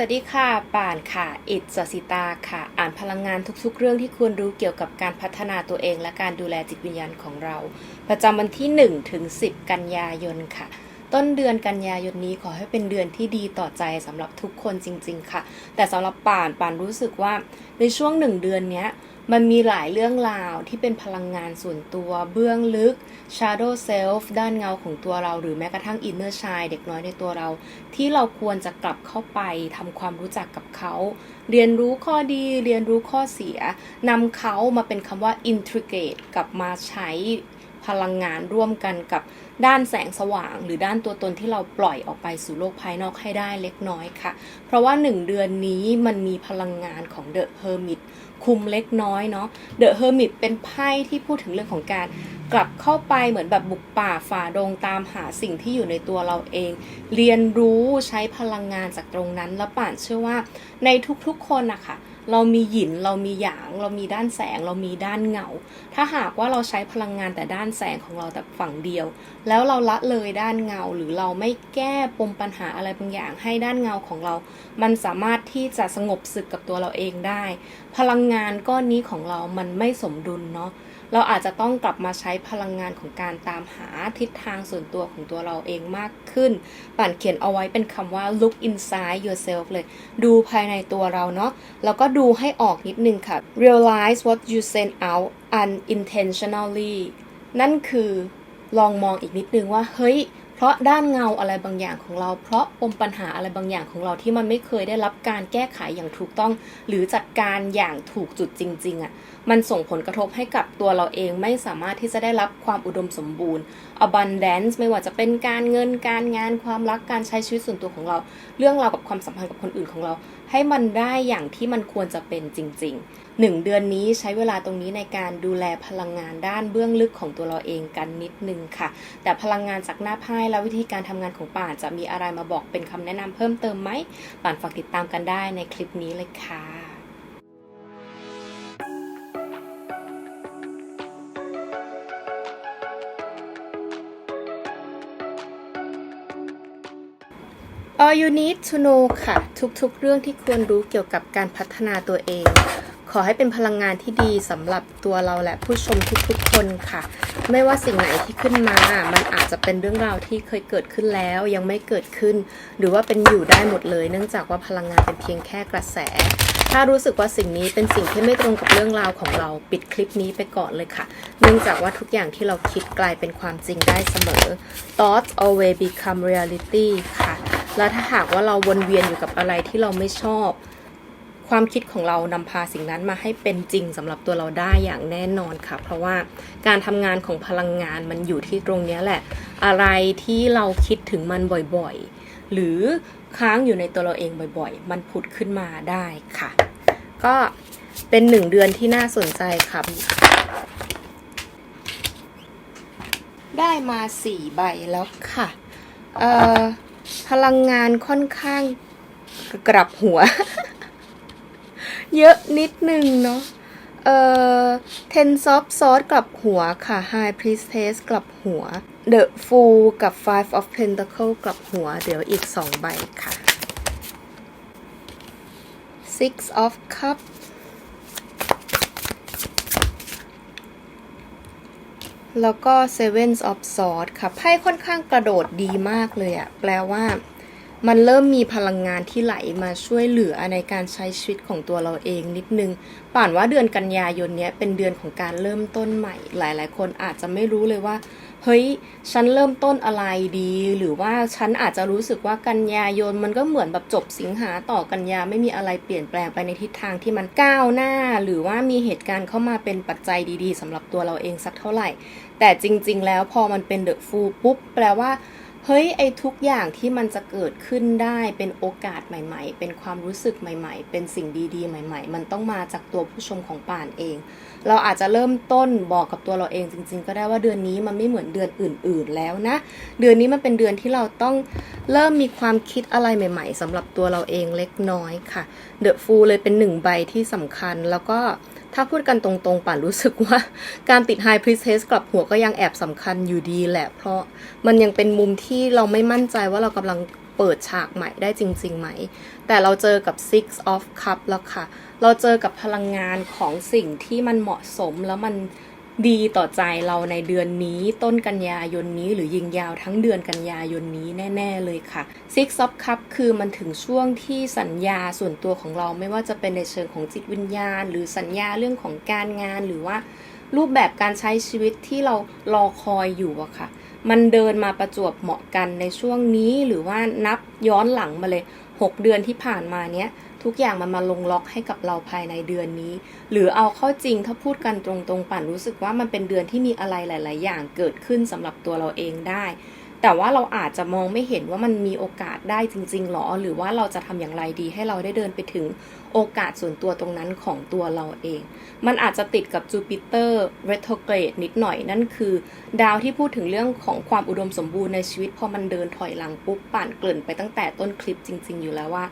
สวัสดีค่ะ ป่านค่ะ อิดสสิตาค่ะ อ่านพลังงานทุกๆ เรื่องที่ควรรู้เกี่ยวกับการพัฒนาตัวเองและการดูแลจิตวิญญาณของเรา ประจำวันที่ 1 ถึง 10 กันยายนค่ะ ต้นเดือนกันยายนนี้ขอให้เป็นเดือนที่ดีต่อใจสำหรับทุกคนจริง ๆ ค่ะ แต่สำหรับป่านป่านรู้สึกว่าในช่วงหนึ่งเดือนเนี้ย มันมีหลายเรื่องราวที่เป็นพลังงานส่วนตัวเบื้องลึก shadow self ด้านเงาของตัวเรา หรือแม้กระทั่ง inner child เด็กน้อยในตัวเรา ที่เราควรจะกลับเข้าไปทำความรู้จักกับเขา เรียนรู้ข้อดีเรียนรู้ข้อเสียนำเขามาเป็นคำว่า integrate กลับมาใช้ พลังงานร่วมกันกับด้านแสงสว่าง หรือด้านตัวตนที่เราปล่อยออกไปสู่โลกภายนอกให้ได้เล็กน้อยค่ะ เพราะว่าหนึ่งเดือนนี้มันมีพลังงานของ The Hermit คุมเล็กน้อยเนาะ The Hermit เป็นไพ่ที่พูดถึงเรื่องของการกลับเข้าไปเหมือนแบบบุกป่าฝ่าดงตามหาสิ่งที่อยู่ในตัวเราเอง เรียนรู้ใช้พลังงานจากตรงนั้น แล้วป่านเชื่อว่าในทุกๆคนนะคะ เรามีหยินเรามีหยาง เรามีด้านแสง เรามีด้านเงา ถ้าหากว่าเราใช้พลังงานแต่ด้านแสงของเราแต่ฝั่งเดียว แล้วเราละเลยด้านเงาหรือเราไม่แก้ปมปัญหาอะไรบางอย่างให้ด้านเงาของเรา มันสามารถที่จะสงบศึกกับตัวเราเองได้ พลังงานก้อนนี้ของเรามันไม่สมดุลเนาะเราอาจจะต้องกลับมาใช้พลังงานของการตามหาทิศทางส่วนตัวของตัวเราเองมากขึ้น ป่านเขียนเอาไว้เป็นคำว่า look inside yourself เลย ดูภายในตัวเราเนาะ แล้วก็ดูให้ออกนิดนึงค่ะ realize what you send out unintentionally นั่นคือลองมองอีกนิดนึงว่า เฮ้ย เพราะด้านเงาอะไรบางอย่างของเรา เพราะปมปัญหาอะไรบางอย่างของเราที่มันไม่เคยได้รับการแก้ไขอย่างถูกต้อง หรือจัดการอย่างถูกจุดจริง ๆอะ่ะ มันส่งผลกระทบให้กับตัวเราเองไม่สามารถที่จะได้รับความอุดมสมบูรณ์ abundance ไม่ว่าจะเป็นการเงินการงานความรักการใช้ชีวิตส่วนตัวของเรา เรื่องราวกับความสัมพันธ์กับคนอื่นของเรา ให้มันได้อย่างที่มันควรจะเป็นจริง ๆหนึ่งเดือนนี้ใช้เวลาตรงนี้ในการดูแลพลังงานด้านเบื้องลึกของตัวเราเองกันนิดนึงค่ะ แต่พลังงานจากหน้าไพ่และวิธีการทำงานของป่านจะมีอะไรมาบอกเป็นคำแนะนำเพิ่มเติมไหมป่านฝากติดตามกันได้ในคลิปนี้เลยค่ะ All you need to know ค่ะ ทุกๆ เรื่องที่ควรรู้เกี่ยวกับการพัฒนาตัวเอง ขอให้เป็นพลังงานที่ดีสำหรับตัวเราและผู้ชมทุกๆ คนค่ะ ไม่ว่าสิ่งไหนที่ขึ้นมา มันอาจจะเป็นเรื่องราวที่เคยเกิดขึ้นแล้ว ยังไม่เกิดขึ้น หรือว่าเป็นอยู่ได้หมดเลย เนื่องจากว่าพลังงานเป็นเพียงแค่กระแส ถ้ารู้สึกว่าสิ่งนี้เป็นสิ่งที่ไม่ตรงกับเรื่องราวของเราปิดคลิปนี้ไปก่อนเลยค่ะ เนื่องจากว่าทุกอย่างที่เราคิดกลายเป็นความจริงได้เสมอ thoughts always become reality ค่ะ แล้วถ้าหากว่าเราวนเวียนอยู่กับอะไรที่เราไม่ชอบ ความคิดของเรานำพาสิ่งนั้นมาให้เป็นจริงสำหรับตัวเราได้อย่างแน่นอนค่ะ เพราะว่าการทำงานของพลังงานมันอยู่ที่ตรงนี้แหละ อะไรที่เราคิดถึงมันบ่อยๆ หรือค้างอยู่ในตัวเราเองบ่อยๆ มันผุดขึ้นมาได้ค่ะ ก็เป็นหนึ่งเดือนที่น่าสนใจครับได้มาสี่ใบแล้วค่ะ เอ่อ พลังงานค่อนข้างกลับหัว เยอะนิดนึงเนาะเอ่อ Ten of Swords กลับหัวค่ะ High Priestess กลับหัว The Fool กับ Five of Pentacle กลับหัว เดี๋ยวอีกสองใบค่ะ Six of Cups แล้วก็ Seven of Swords ค่ะไพ่ค่อนข้างกระโดดดีมากเลยอะแปลว่า มันเริ่มมีพลังงานที่ไหลมาช่วยเหลือในการใช้ชีวิตของตัวเราเองนิดนึง ป่านว่าเดือนกันยายนนี้เป็นเดือนของการเริ่มต้นใหม่ หลายๆ คนอาจจะไม่รู้เลยว่า เฮ้ย ฉันเริ่มต้นอะไรดี หรือว่าฉันอาจจะรู้สึกว่ากันยายนมันก็เหมือนแบบจบสิงหาต่อกันยาไม่มีอะไรเปลี่ยนแปลงไปในทิศทางที่มันก้าวหน้า หรือว่ามีเหตุการณ์เข้ามาเป็นปัจจัยดี ๆสำหรับตัวเราเองสักเท่าไหร่ แต่จริง ๆ แล้วพอมันเป็นเดอะฟูลปุ๊บแปลว่าเฮ้ยไอ้ทุกอย่างที่มันจะเกิดขึ้นได้เป็นโอกาสใหม่ ๆ เป็นความรู้สึกใหม่ ๆ เป็นสิ่งดีๆ ใหม่ ๆ มันต้องมาจากตัวผู้ชมของป่านเอง เราอาจจะเริ่มต้นบอกกับตัวเราเองจริง ๆ ก็ได้ว่าเดือนนี้มันไม่เหมือนเดือนอื่น ๆ แล้วนะ เดือนนี้มันเป็นเดือนที่เราต้องเริ่มมีความคิดอะไรใหม่ ๆสำหรับตัวเราเองเล็กน้อยค่ะเดอะฟูลเลยเป็นหนึ่งใบที่สำคัญแล้วก็ ถ้าพูดกันตรงๆ ป่านรู้สึกว่าการติด High Priestess กลับหัวก็ยังแอบสำคัญอยู่ดีแหละ เพราะมันยังเป็นมุมที่เราไม่มั่นใจว่าเรากำลังเปิดฉากใหม่ได้จริง ๆ ไหม แต่เราเจอกับ Six of Cup แล้วค่ะ เราเจอกับพลังงานของสิ่งที่มันเหมาะสมแล้วมัน ดีต่อใจเราในเดือนนี้ต้นกันยายนนี้หรือยิงยาวทั้งเดือนกันยายนนี้แน่ ๆ เลยค่ะ Six of Cup คือมันถึงช่วงที่สัญญาส่วนตัวของเราไม่ว่าจะเป็นในเชิงของจิตวิญญาณ หรือสัญญาเรื่องของการงานหรือว่า รูปแบบการใช้ชีวิตที่เรารอคอยอยู่อะค่ะ มันเดินมาประจวบเหมาะกันในช่วงนี้หรือว่านับย้อนหลังมาเลย 6 เดือนที่ผ่านมาเนี้ย ทุกอย่างมันมาลงล็อกให้กับเราภายในเดือนนี้ หรือเอาเข้าจริงถ้าพูดกันตรงๆป่านรู้สึกว่ามันเป็นเดือนที่มีอะไรหลาย ๆ อย่างเกิดขึ้นสำหรับตัวเราเองได้ แต่ว่าเราอาจจะมองไม่เห็นว่ามันมีโอกาสได้จริงๆหรอ หรือว่าเราจะทำอย่างไรดีให้เราได้เดินไปถึงโอกาสส่วนตัวตรงนั้นของตัวเราเอง มันอาจจะติดกับจูปิเตอร์เรโทเกรดนิดหน่อยนั่นคือ ดาวที่พูดถึงเรื่องของความอุดมสมบูรณ์ในชีวิตพอมันเดินถอยหลังปุ๊บป่านเกริ่นไปตั้งแต่ต้นคลิปจริง ๆ อยู่แล้วว่า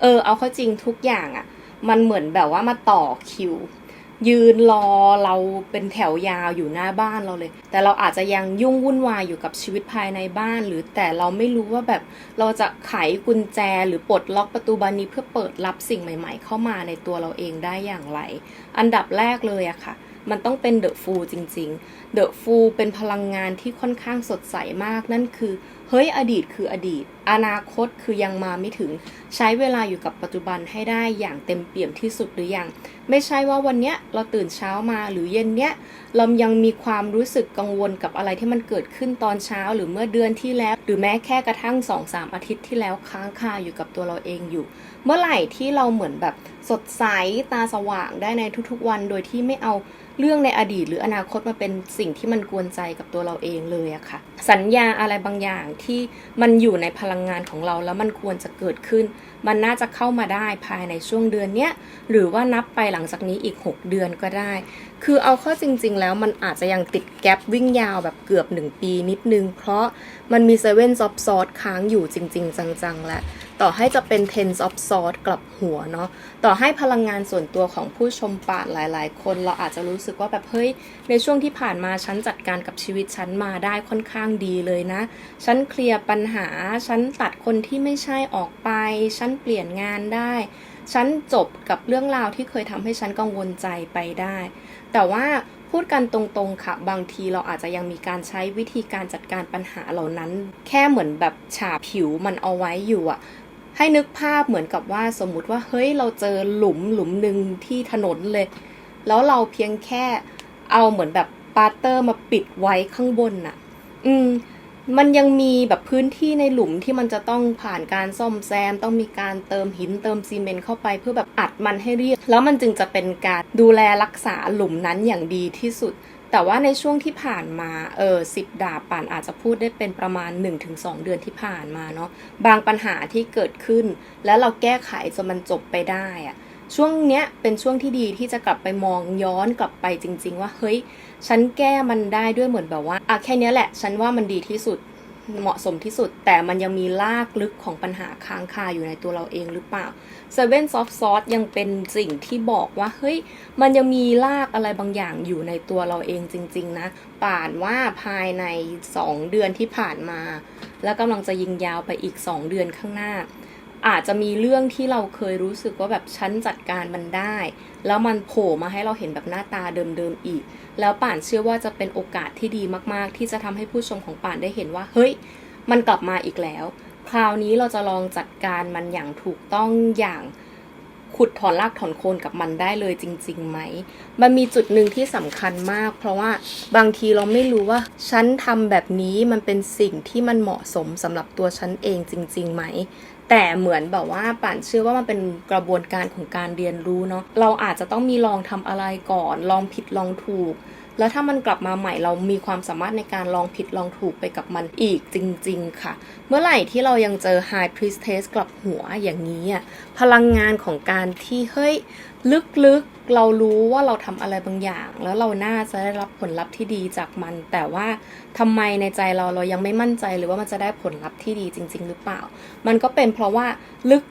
เออ เอาเข้าจริงทุกอย่างอะ่ะ มันเหมือนแบบว่ามาต่อคิว ยืนรอเราเป็นแถวยาวอยู่หน้าบ้านเราเลย แต่เราอาจจะยังยุ่งวุ่นวายอยู่กับชีวิตภายในบ้าน หรือแต่เราไม่รู้ว่าแบบเราจะไขกุญแจหรือปลดล็อกประตูบานนี้เพื่อเปิดรับสิ่งใหม่ ๆ เข้ามาในตัวเราเองได้อย่างไร อันดับแรกเลยอะค่ะมันต้องเป็นเดอะฟูลจริงๆ เดอะฟูลเป็นพลังงานที่ค่อนข้างสดใสมากนั่นคือ เฮ้ยอดีตคืออดีต อนาคตคือยังมาไม่ถึง ใช้เวลาอยู่กับปัจจุบันให้ได้อย่างเต็มเปี่ยมที่สุดหรือยัง ไม่ใช่ว่าวันเนี้ยเราตื่นเช้ามาหรือเย็นเนี้ยเรายังมีความรู้สึกกังวลกับอะไรที่มันเกิดขึ้นตอนเช้าหรือเมื่อเดือนที่แล้ว หรือแม้แค่กระทั่ง 2-3 อาทิตย์ที่แล้วค้างคาอยู่กับตัวเราเองอยู่ เมื่อไหร่ที่เราเหมือนแบบสดใสตาสว่างได้ในทุกๆวันโดยที่ไม่เอา เรื่องในอดีตหรืออนาคตมาเป็นสิ่งที่มันกวนใจกับตัวเราเองเลยอะค่ะ สัญญาอะไรบางอย่างที่มันอยู่ในพลังงานของเราแล้วมันควรจะเกิดขึ้น มันน่าจะเข้ามาได้ภายในช่วงเดือนเนี้ยหรือว่านับไปหลังจากนี้อีก 6 เดือนก็ได้ คือเอาเข้าจริง ๆ แล้วมันอาจจะยังติดแกลบวิ่งยาวแบบเกือบ 1 ปีนิดนึง เพราะมันมีเซเว่นซอฟซอสค้างอยู่จริง ๆ จังๆและ ต่อให้จะเป็น ten of s w o r d กลับหัวเนาะต่อให้พลังงานส่วนตัวของผู้ชมปาดหลาย ๆ คน เราอาจจะรู้สึกว่าแบบเฮ้ยในช่วงที่ผ่านมาฉันจัดการกับชีวิตฉันมาได้ค่อนข้างดีเลยนะ ฉันเคลียร์ปัญหา ฉันตัดคนที่ไม่ใช่ออกไป ฉันเปลี่ยนงานได้ ฉันจบกับเรื่องราวที่เคยทำให้ฉันกังวลใจไปได้ แต่ว่าพูดกันตรงๆค่ะ บางทีเราอาจจะยังมีการใช้วิธีการจัดการปัญหาเหล่านั้น แค่เหมือนแบบฉาบผิวมันเอาไว้อยู่อะ ให้นึกภาพเหมือนกับว่าสมมุติว่าเฮ้ยเราเจอหลุมหลุมหนึ่งที่ถนนเลย แล้วเราเพียงแค่เอาเหมือนแบบปาเตอร์มาปิดไว้ข้างบนน่ะ อืม มันยังมีแบบพื้นที่ในหลุมที่มันจะต้องผ่านการซ่อมแซม ต้องมีการเติมหินเติมซีเมนต์เข้าไปเพื่อแบบอัดมันให้เรียบ แล้วมันจึงจะเป็นการดูแลรักษาหลุมนั้นอย่างดีที่สุด แต่ว่าในช่วงที่ผ่านมาเออสิบดาบป่านอาจจะพูดได้เป็นประมาณ 1-2 เดือนที่ผ่านมาเนาะบางปัญหาที่เกิดขึ้น แล้วเราแก้ไขจนมันจบไปได้อะช่วงเนี้ยเป็นช่วงที่ดีที่จะกลับไปมองย้อนกลับไปจริง ๆ ว่าเฮ้ย ฉันแก้มันได้ด้วยเหมือนแบบว่าอะแค่นี้แหละ ฉันว่ามันดีที่สุด เหมาะสมที่สุด แต่มันยังมีลากลึกของปัญหาค้างคาอยู่ในตัวเราเองหรือเปล่า Seven Soft Sauce ยังเป็นสิ่งที่บอกว่า เฮ้ย มันยังมีลากอะไรบางอย่างอยู่ในตัวเราเองจริง ๆ นะ ป่านว่าภายใน 2 เดือนที่ผ่านมา และกำลังจะยิงยาวไปอีก 2 เดือนข้างหน้า อาจจะมีเรื่องที่เราเคยรู้สึกว่าแบบฉันจัดการมันได้ แล้วมันโผล่มาให้เราเห็นแบบหน้าตาเดิมๆอีก แล้วป่านเชื่อว่าจะเป็นโอกาสที่ดีมากๆ ที่จะทำให้ผู้ชมของป่านได้เห็นว่า เฮ้ย มันกลับมาอีกแล้ว คราวนี้เราจะลองจัดการมันอย่างถูกต้องอย่างขุดถอนรากถอนโคนกับมันได้เลยจริงๆไหม มันมีจุดหนึ่งที่สำคัญมาก เพราะว่าบางทีเราไม่รู้ว่า ฉันทำแบบนี้มันเป็นสิ่งที่มันเหมาะสมสำหรับตัวฉันเองจริงๆไหม แต่เหมือนแบบว่าป่านเชื่อว่ามันเป็นกระบวนการของการเรียนรู้เนาะเราอาจจะต้องมีลองทำอะไรก่อน ลองผิดลองถูก แล้วถ้ามันกลับมาใหม่เรามีความสามารถในการลองผิดลองถูกไปกับมันอีกจริง ๆ ค่ะ เมื่อไหร่ที่เรายังเจอ High Priestess กลับหัวอย่างนี้อะพลังงานของการที่เฮ้ย ลึกๆเรารู้ว่าเราทำอะไรบางอย่าง แล้วเราน่าจะได้รับผลลัพธ์ที่ดีจากมัน แต่ว่าทำไมในใจเราเรายังไม่มั่นใจหรือว่ามันจะได้ผลลัพธ์ที่ดีจริง ๆ หรือเปล่า มันก็เป็นเพราะว่า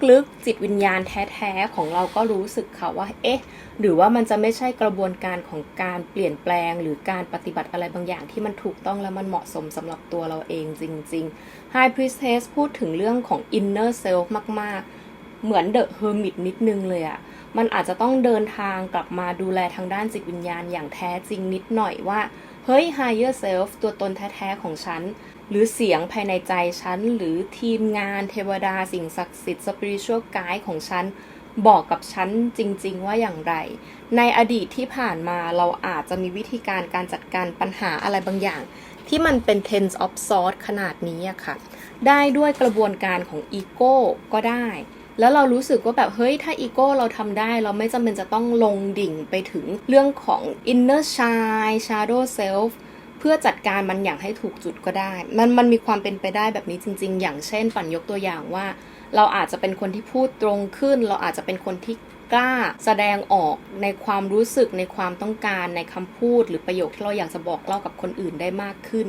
ลึกๆจิตวิญญาณแท้ๆของเราก็รู้สึกค่ะว่า เอ๊ะ หรือว่ามันจะไม่ใช่กระบวนการของการเปลี่ยนแปลง หรือการปฏิบัติอะไรบางอย่าง ที่มันถูกต้องและมันเหมาะสมสำหรับตัวเราเองจริงๆ High Priestess พูดถึงเรื่องของ inner self มากๆ เหมือน The Hermit นิดนึงเลยอะ มันอาจจะต้องเดินทางกลับมาดูแลทางด้านจิตวิญญาณอย่างแท้จริงนิดหน่อยว่า เฮ้ย higher self ตัวตนแท้ๆของฉัน หรือเสียงภายในใจฉัน หรือทีมงานเทวดาสิ่งศักดิ์สิทธิ์ spiritual guide ของฉัน บอกกับฉันจริง ๆ ว่าอย่างไร ในอดีตที่ผ่านมาเราอาจจะมีวิธีการการจัดการปัญหาอะไรบางอย่าง ที่มันเป็น tense of sword ขนาดนี้อะค่ะ ได้ด้วยกระบวนการของอีโก้ก็ได้ แล้วเรารู้สึกว่าแบบเฮ้ยถ้าอีโก้เราทำได้ เราไม่จำเป็นจะต้องลงดิ่งไปถึงเรื่องของ inner child shadow self เพื่อจัดการมันอย่างให้ถูกจุดก็ได้ มันมันมีความเป็นไปได้แบบนี้จริง ๆ อย่างเช่นปั่นยกตัวอย่างว่า เราอาจจะเป็นคนที่พูดตรงขึ้น เราอาจจะเป็นคนที่กล้าแสดงออกในความรู้สึกในความต้องการในคำพูด หรือประโยคที่เราอยากจะบอกเล่ากับคนอื่นได้มากขึ้น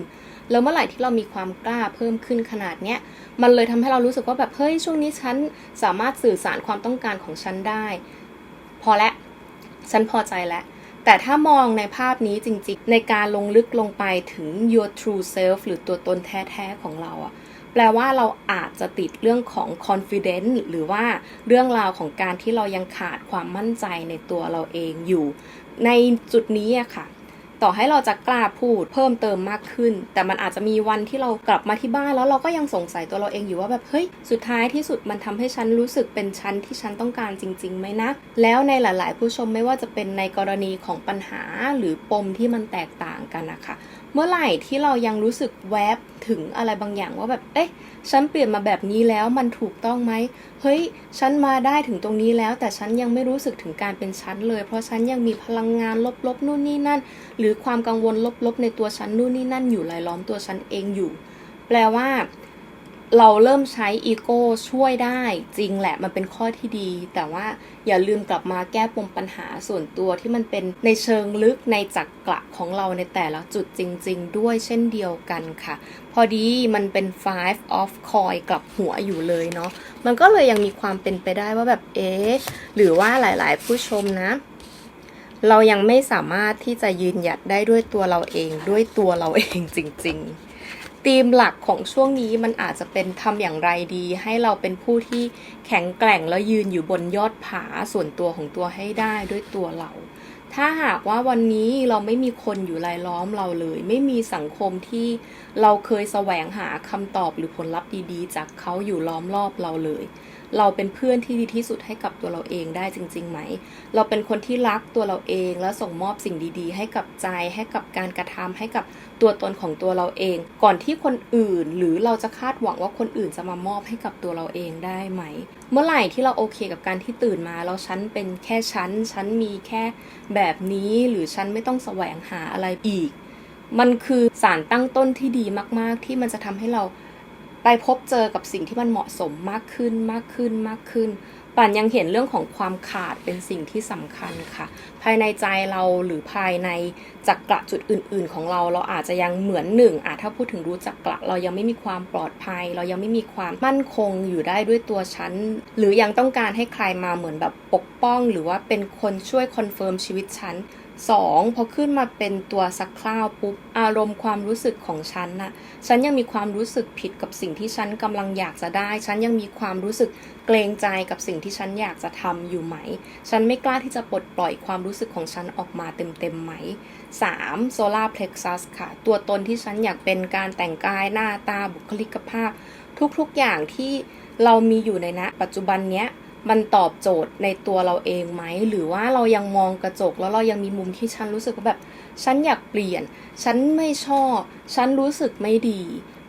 แล้วเมื่อไหร่ที่เรามีความกล้าเพิ่มขึ้นขนาดเนี้ยมันเลยทำให้เรารู้สึกว่าแบบเฮ้ยช่วงนี้ฉันสามารถสื่อสารความต้องการของฉันได้ พอและฉันพอใจแล้วแต่ถ้ามองในภาพนี้จริงๆ ในการลงลึกลงไปถึง your true self หรือตัวตนแท้ๆของเราอะแปลว่าเราอาจจะติดเรื่องของ confidence หรือว่าเรื่องราวของการที่เรายังขาดความมั่นใจในตัวเราเองอยู่ ในจุดนี้อะค่ะ ต่อให้เราจะกล้าพูดเพิ่มเติมมากขึ้น แต่มันอาจจะมีวันที่เรากลับมาที่บ้านแล้วเราก็ยังสงสัยตัวเราเองอยู่ว่าแบบเฮ้ยสุดท้ายที่สุดมันทำให้ฉันรู้สึกเป็นฉันที่ฉันต้องการจริงๆไหมนะ แล้วในหลาย ๆ ผู้ชมไม่ว่าจะเป็นในกรณีของปัญหาหรือปมที่มันแตกต่างกันนะคะ เมื่อไหร่ที่เรายังรู้สึกแวบถึงอะไรบางอย่างว่าแบบ เอ๊ะ ฉันเปลี่ยนมาแบบนี้แล้วมันถูกต้องไหม เฮ้ย ฉันมาได้ถึงตรงนี้แล้ว แต่ฉันยังไม่รู้สึกถึงการเป็นฉันเลย เพราะฉันยังมีพลังงานลบๆนู่นนี่นั่น หรือความกังวลลบๆในตัวฉันนู่นนี่นั่นอยู่รายล้อมตัวฉันเองอยู่ แปลว่า เราเริ่มใช้อีโก้ช่วยได้จริงแหละมันเป็นข้อที่ดี แต่ว่าอย่าลืมกลับมาแก้ปมปัญหาส่วนตัวที่มันเป็นในเชิงลึกในจักกระของเราในแต่ละจุดจริง ๆ ด้วยเช่นเดียวกันค่ะ พอดีมันเป็น five of coin กลับหัวอยู่เลยเนาะมันก็เลยยังมีความเป็นไปได้ว่าแบบเอ๊ะหรือว่าหลายๆ ผู้ชมนะเรายังไม่สามารถที่จะยืนหยัดได้ด้วยตัวเราเองด้วยตัวเราเองจริง ๆ ธีมหลักของช่วงนี้มันอาจจะเป็นทำอย่างไรดี ให้เราเป็นผู้ที่แข็งแกร่งแล้วยืนอยู่บนยอดผาส่วนตัวของตัวให้ได้ด้วยตัวเรา ถ้าหากว่าวันนี้เราไม่มีคนอยู่รายล้อมเราเลย ไม่มีสังคมที่เราเคยแสวงหาคำตอบหรือผลลัพธ์ดีๆ จากเขาอยู่ล้อมรอบเราเลย เราเป็นเพื่อนที่ดีที่สุดให้กับตัวเราเองได้จริงๆไหม เราเป็นคนที่รักตัวเราเอง และส่งมอบสิ่งดีๆ ให้กับใจ ให้กับการกระทำให้กับตัวตนของตัวเราเอง ก่อนที่คนอื่น หรือเราจะคาดหวังว่าคนอื่นจะมามอบให้กับตัวเราเองได้ไหม เมื่อไหร่ที่เราโอเคกับการที่ตื่นมาแล้วฉันเป็นแค่ฉัน ฉันมีแค่แบบนี้ หรือฉันไม่ต้องแสวงหาอะไรอีก มันคือสารตั้งต้นที่ดีมาก ๆ ที่มันจะทำให้เรา ไปพบเจอกับสิ่งที่มันเหมาะสมมากขึ้นมากขึ้นมากขึ้น ป่านยังเห็นเรื่องของความขาดเป็นสิ่งที่สำคัญค่ะ ภายในใจเราหรือภายในจักระจุดอื่น ๆ ของเราเราอาจจะยังเหมือนหนึ่งอะถ้าพูดถึงรู้จักกระเรายังไม่มีความปลอดภัย เรายังไม่มีความมั่นคงอยู่ได้ด้วยตัวฉันหรือยังต้องการให้ใครมาเหมือนแบบปกป้อง หรือว่าเป็นคนช่วยคอนเฟิร์มชีวิตฉัน สองพอขึ้นมาเป็นตัวสักคราวปุ๊บอารมณ์ความรู้สึกของฉันน่ะฉันยังมีความรู้สึกผิดกับสิ่งที่ฉันกำลังอยากจะได้ ฉันยังมีความรู้สึกเกรงใจกับสิ่งที่ฉันอยากจะทำอยู่ไหม ฉันไม่กล้าที่จะปลดปล่อยความรู้สึกของฉันออกมาเต็มๆไหม 3. โซลาร์เพล็กซัสค่ะ ตัวตนที่ฉันอยากเป็นการแต่งกายหน้าตาบุคลิกภาพ ทุกๆอย่างที่เรามีอยู่ในณปัจจุบันเนี้ย มันตอบโจทย์ในตัวเราเองไหม หรือว่าเรายังมองกระจกแล้วเรายังมีมุมที่ฉันรู้สึกว่าแบบ ฉันอยากเปลี่ยน ฉันไม่ชอบ ฉันรู้สึกไม่ดี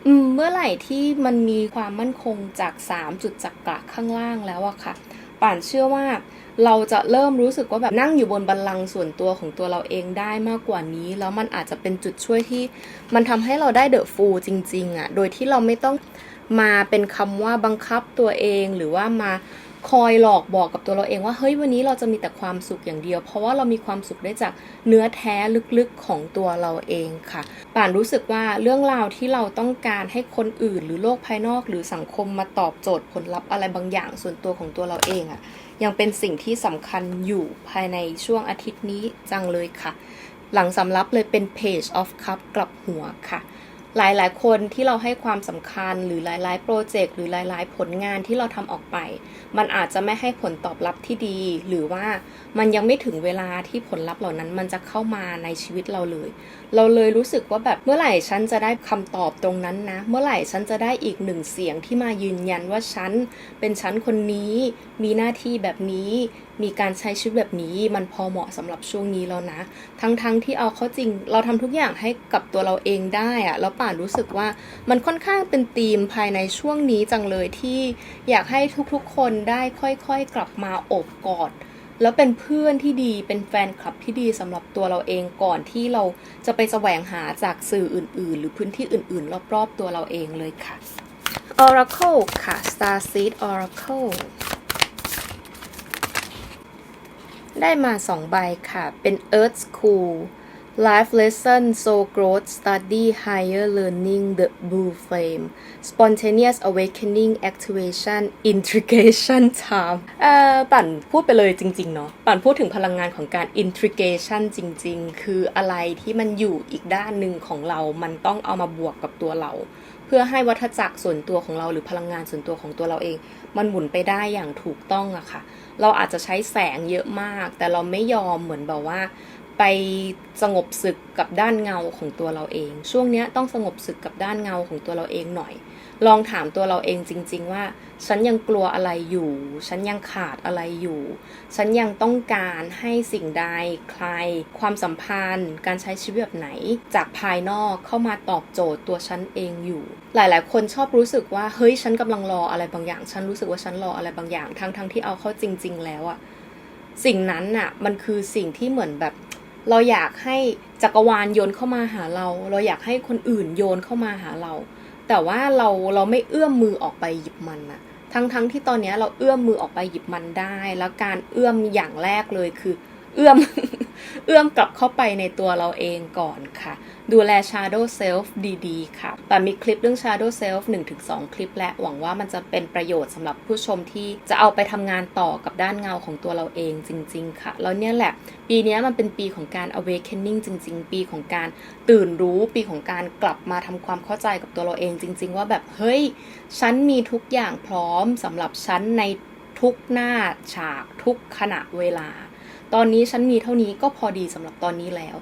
อืม เมื่อไหร่ที่มันมีความมั่นคงจาก 3 จุดจักระข้างล่างแล้วอะค่ะ ป่านเชื่อว่าเราจะเริ่มรู้สึกว่าแบบนั่งอยู่บนบัลลังก์ส่วนตัวของตัวเราเองได้มากกว่านี้ แล้วมันอาจจะเป็นจุดช่วยที่ มันทำให้เราได้เดอะฟูลจริง ๆอะโดยที่เราไม่ต้องมาเป็นคำว่าบังคับตัวเองหรือว่ามา คอยหลอกบอกกับตัวเราเองว่าเฮ้ยวันนี้เราจะมีแต่ความสุขอย่างเดียว เพราะว่าเรามีความสุขได้จากเนื้อแท้ลึกๆของตัวเราเองค่ะ ป่านรู้สึกว่าเรื่องราวที่เราต้องการให้คนอื่น หรือโลกภายนอกหรือสังคมมาตอบโจทย์ผลลัพธ์อะไรบางอย่างส่วนตัวของตัวเราเองอะยังเป็นสิ่งที่สำคัญอยู่ภายในช่วงอาทิตย์นี้จังเลยค่ะ หลังสำรับเลยเป็น Page of Cup กลับหัวค่ะ หลายๆ คนที่เราให้ความสำคัญหรือหลาย ๆ โปรเจกต์หรือหลาย ๆ ผลงานที่เราทำออกไป มันอาจจะไม่ให้ผลตอบรับที่ดี หรือว่ามันยังไม่ถึงเวลาที่ผลลัพธ์เหล่านั้นมันจะเข้ามาในชีวิตเราเลย เราเลยรู้สึกว่าแบบเมื่อไหร่ฉันจะได้คำตอบตรงนั้นนะ เมื่อไหร่ฉันจะได้อีกหนึ่งเสียงที่มายืนยันว่าฉันเป็นฉันคนนี้ มีหน้าที่แบบนี้ มีการใช้ชีวิตแบบนี้มันพอเหมาะสำหรับช่วงนี้แล้วนะ ทั้งๆทที่เอาเข้าจริง เราทำทุกอย่างให้กับตัวเราเองได้อะแล้วป่านรู้สึกว่ามันค่อนข้างเป็นธีมภายในช่วงนี้จังเลยที่อยากให้ทุกๆคนได้ค่อยๆ กลับมาโอบกอดแล้วเป็นเพื่อนที่ดีเป็นแฟนคลับที่ดีสำหรับตัวเราเองก่อนที่เราจะไปแสวงหาจากสื่ออื่น ๆ หรือพื้นที่อื่น ๆ รอบ ๆ ตัวเราเองเลยค่ะ Oracle ค่ะ Star Seed Oracle ได้มา 2 ใบค่ะ เป็น Earth School Life Lesson Soul Growth Study Higher Learning The Blue Flame Spontaneous Awakening Activation Integration Time เอ่อปั่นพูดไปเลยจริง ๆ เนาะปั่นพูดถึงพลังงานของการ integration จริง ๆ คืออะไรที่มันอยู่อีกด้านหนึ่งของเรา มันต้องเอามาบวกกับตัวเรา เพื่อให้วัฏจักรส่วนตัวของเราหรือพลังงานส่วนตัวของตัวเราเอง มันหมุนไปได้อย่างถูกต้องอะค่ะ เราอาจจะใช้แสงเยอะมาก แต่เราไม่ยอมเหมือนแบบว่า ไปสงบศึกกับด้านเงาของตัวเราเอง ช่วงเนี้ยต้องสงบศึกกับด้านเงาของตัวเราเองหน่อย ลองถามตัวเราเองจริง ๆ ว่า ฉันยังกลัวอะไรอยู่ ฉันยังขาดอะไรอยู่ ฉันยังต้องการให้สิ่งใดใคร ความสัมพันธ์ การใช้ชีวิตแบบไหน จากภายนอกเข้ามาตอบโจทย์ตัวฉันเองอยู่ หลายๆ คนชอบรู้สึกว่าเฮ้ยฉันกำลังรออะไรบางอย่าง ฉันรู้สึกว่าฉันรออะไรบางอย่าง ทั้งๆที่เอาเข้าจริง ๆ แล้วอะสิ่งนั้นน่ะมันคือสิ่งที่เหมือนแบบเราอยากให้จักรวาลโยนเข้ามาหาเรา เราอยากให้คนอื่นโยนเข้ามาหาเรา แต่ว่าเราเราไม่เอื้อมมือออกไปหยิบมันอะทั้งทั้งที่ตอนนี้เราเอื้อมมือออกไปหยิบมันได้ แล้วการเอื้อมอย่างแรกเลยคือ เอื้อม เอื้อมกลับเข้าไปในตัวเราเองก่อนค่ะ ดูแล Shadow Self ดีๆ ค่ะแต่มีคลิปเรื่อง Shadow Self 1-2 คลิปและหวังว่ามันจะเป็นประโยชน์สำหรับผู้ชมที่จะเอาไปทำงานต่อกับด้านเงาของตัวเราเองจริง ๆ ค่ะ แล้วเนี่ยแหละ ปีนี้มันเป็นปีของการ awakening จริง ๆ ปีของการตื่นรู้ปีของการกลับมาทำความเข้าใจกับตัวเราเองจริง ๆ ว่าแบบเฮ้ยฉันมีทุกอย่างพร้อมสำหรับฉันในทุกหน้าฉากทุกขณะเวลา ตอนนี้ฉันมีเท่านี้ก็พอดีสำหรับตอนนี้แล้ว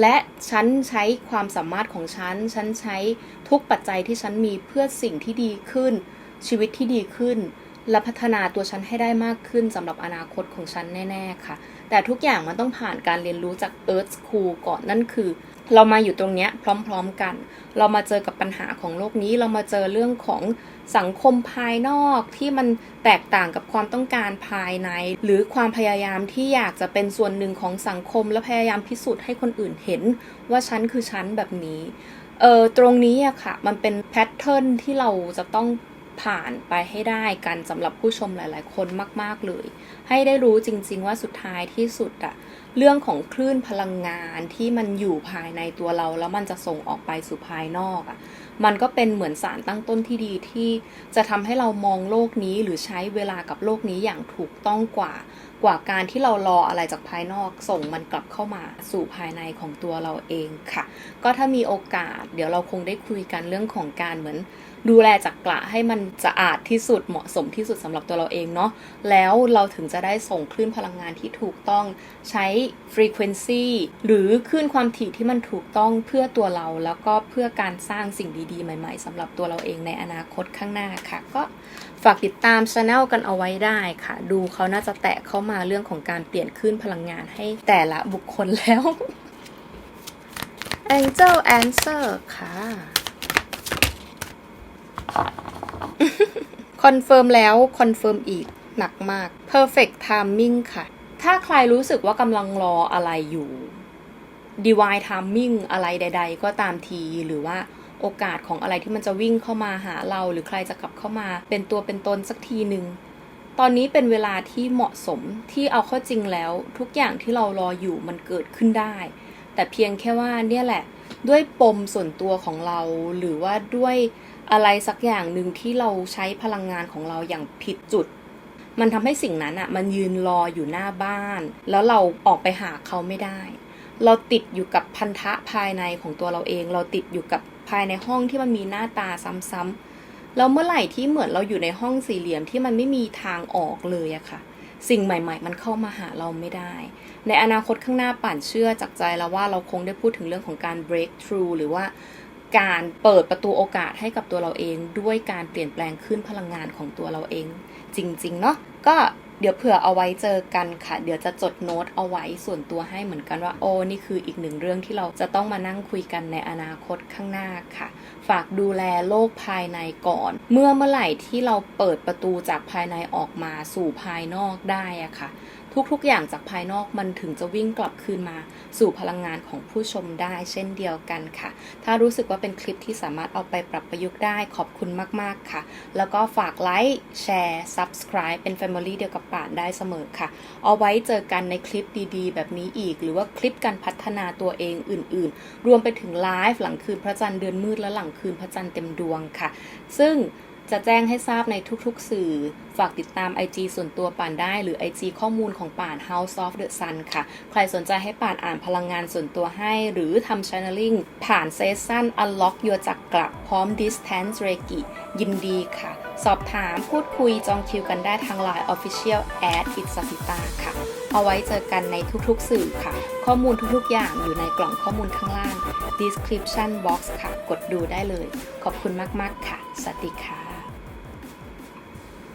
และฉันใช้ความสามารถของฉัน ฉันใช้ทุกปัจจัยที่ฉันมีเพื่อสิ่งที่ดีขึ้น ชีวิตที่ดีขึ้น และพัฒนาตัวฉันให้ได้มากขึ้นสำหรับอนาคตของฉันแน่ ๆ ค่ะ แต่ทุกอย่างมันต้องผ่านการเรียนรู้จาก Earth School ก่อนนั่นคือ เรามาอยู่ตรงเนี้ยพร้อมๆกัน เรามาเจอกับปัญหาของโลกนี้ เรามาเจอเรื่องของสังคมภายนอกที่มันแตกต่างกับความต้องการภายใน หรือความพยายามที่อยากจะเป็นส่วนหนึ่งของสังคม และพยายามพิสูจน์ให้คนอื่นเห็น ว่าฉันคือฉันแบบนี้ เออตรงนี้อะค่ะ มันเป็นแพทเทิร์นที่เราจะต้อง ผ่านไปให้ได้กันสำหรับผู้ชมหลาย ๆ คนมาก ๆ เลย ให้ได้รู้จริง ๆ ว่าสุดท้ายที่สุดอะเรื่องของคลื่นพลังงานที่มันอยู่ภายในตัวเรา แล้วมันจะส่งออกไปสู่ภายนอกอะมันก็เป็นเหมือนสารตั้งต้นที่ดีที่จะทำให้เรามองโลกนี้หรือใช้เวลากับโลกนี้อย่างถูกต้องกว่ากว่าการที่เรารออะไรจากภายนอก ส่งมันกลับเข้ามาสู่ภายในของตัวเราเองค่ะ ก็ถ้ามีโอกาส เดี๋ยวเราคงได้คุยกันเรื่องของการเหมือน ดูแลจักระให้มันสะอาดที่สุดเหมาะสมที่สุดสำหรับตัวเราเองเนาะแล้วเราถึงจะได้ส่งคลื่นพลังงานที่ถูกต้องใช้ frequency หรือคลื่นความถี่ที่มันถูกต้องเพื่อตัวเราแล้วก็เพื่อการสร้างสิ่งดีๆ ใหม่ ๆสำหรับตัวเราเองในอนาคตข้างหน้าค่ะ ก็ฝากติดตามช anel กันเอาไว้ได้ค่ะ ดูเขาน่าจะแตะเข้ามาเรื่องของการเปลี่ยนคลื่นพลังงานให้แต่ละบุคคลแล้ว Angel Answer ค่ะ คอนเฟิร์มแล้วคอนเฟิร์มอีกหนักมาก perfect timing ค่ะ ถ้าใครรู้สึกว่ากำลังรออะไรอยู่ divine timing อะไรใด ๆ ก็ตามทีหรือว่าโอกาสของอะไรที่มันจะวิ่งเข้ามาหาเรา หรือใครจะกลับเข้ามา เป็นตัวเป็นตนสักทีหนึ่งตอนนี้เป็นเวลาที่เหมาะสมที่เอาเข้าจริงแล้ว ทุกอย่างที่เรารออยู่มันเกิดขึ้นได้ แต่เพียงแค่ว่าเนี่ยแหละ ด้วยปมส่วนตัวของเราหรือว่าด้วย อะไรสักอย่างหนึ่งที่เราใช้พลังงานของเราอย่างผิดจุด มันทำให้สิ่งนั้นอะ มันยืนรออยู่หน้าบ้าน แล้วเราออกไปหาเขาไม่ได้ เราติดอยู่กับพันธะภายในของตัวเราเอง เราติดอยู่กับภายในห้องที่มันมีหน้าตาซ้ำๆแล้วเมื่อไหร่ที่เหมือนเราอยู่ในห้องสี่เหลี่ยมที่มันไม่มีทางออกเลยอะค่ะ สิ่งใหม่ ๆ มันเข้ามาหาเราไม่ได้ ในอนาคตข้างหน้าป่านเชื่อจากใจแล้วว่าเราคงได้พูดถึงเรื่องของการ break through หรือว่า การเปิดประตูโอกาสให้กับตัวเราเอง ด้วยการเปลี่ยนแปลงขึ้นพลังงานของตัวเราเอง จริงๆเนาะก็เดี๋ยวเผื่อเอาไว้เจอกันค่ะ เดี๋ยวจะจดโน้ตเอาไว้ส่วนตัวให้เหมือนกันว่าโอ้นี่คืออีกหนึ่งเรื่องที่เราจะต้องมานั่งคุยกันในอนาคตข้างหน้าค่ะ ฝากดูแลโลกภายในก่อน เมื่อเมื่อไหร่ที่เราเปิดประตูจากภายในออกมาสู่ภายนอกได้อะค่ะ ทุกๆอย่างจากภายนอกมันถึงจะวิ่งกลับคืนมา สู่พลังงานของผู้ชมได้เช่นเดียวกันค่ะ ถ้ารู้สึกว่าเป็นคลิปที่สามารถเอาไปปรับประยุกต์ได้ขอบคุณมากๆค่ะ แล้วก็ฝากไลค์แชร์ Subscribe เป็น Family เดียวกับป่านได้เสมอค่ะ เอาไว้เจอกันในคลิปดีๆ แบบนี้อีก หรือว่าคลิปการพัฒนาตัวเองอื่น ๆ รวมไปถึงไลฟ์หลังคืนพระจันทร์เดือนมืดและหลังคืนพระจันทร์เต็มดวงค่ะ ซึ่ง จะแจ้งให้ทราบในทุกๆ สื่อ ฝากติดตาม IG ส่วนตัวป่านได้ หรือ IG ข้อมูลของป่าน House of the Sun ค่ะ ใครสนใจให้ป่านอ่านพลังงานส่วนตัวให้ หรือทำ channeling ผ่านเซสชั่น Unlock Your จักรกลับพร้อม Distance Reiki ยินดีค่ะ สอบถามพูดคุยจองคิวกันได้ทาง Line Official at i t s a s i t a ค่ะ เอาไว้เจอกันในทุกๆ สื่อค่ะ ข้อมูลทุกๆ อย่างอยู่ในกล่องข้อมูลข้างล่าง description box ค่ะ กดดูได้เลย ขอบคุณมากๆค่ะ สวัสดีค่ะ